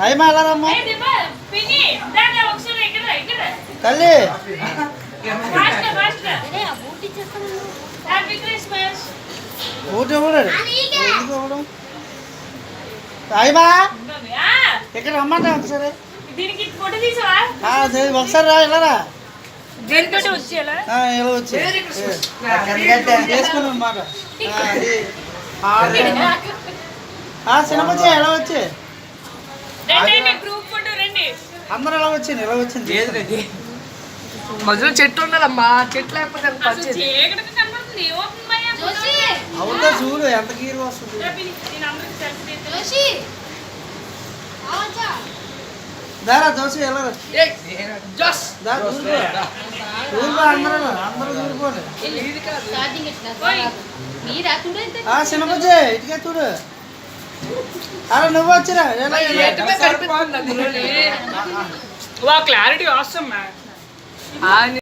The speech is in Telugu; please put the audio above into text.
అయ్యమా వెళ్ళారమ్మా. తల్లి. ఊటి ఇవ్వడు ఎందుకు ఇవ్వడం అయ్యమా ఉంటుంది. ఆ, ఇక్కడ రమ్మంటా ఒకసారి. దీనికి ఫోటో తీసావా? ఆ, సరే, ఒకసారి రా వెళ్ళరా దీనితో వచ్చేలా? ఆ, ఇలా వచ్చి. వేసుకున్నాం మాట సినిమా ఎలా వచ్చి? అందరూ ఎలా వచ్చింది? వచ్చింది? మధ్యలో చెట్టు ఉండాలమ్మా చెట్టు లేకపోతే అవుతా చూడు ఎంత గీరు వస్తుంది. దారా దోశ ఎలా జస్ అందరూ అందరూ దూరుకోండి ఇది కాదు. ఓయ్, ఆ సినిమా ఇటుకే చూడు. అరే నువ్వు వచ్చిరా ఎలా ఎలా? ఎటువే కనిపిస్తుంది అందులోని. వా క్లారిటీ మ్యామ్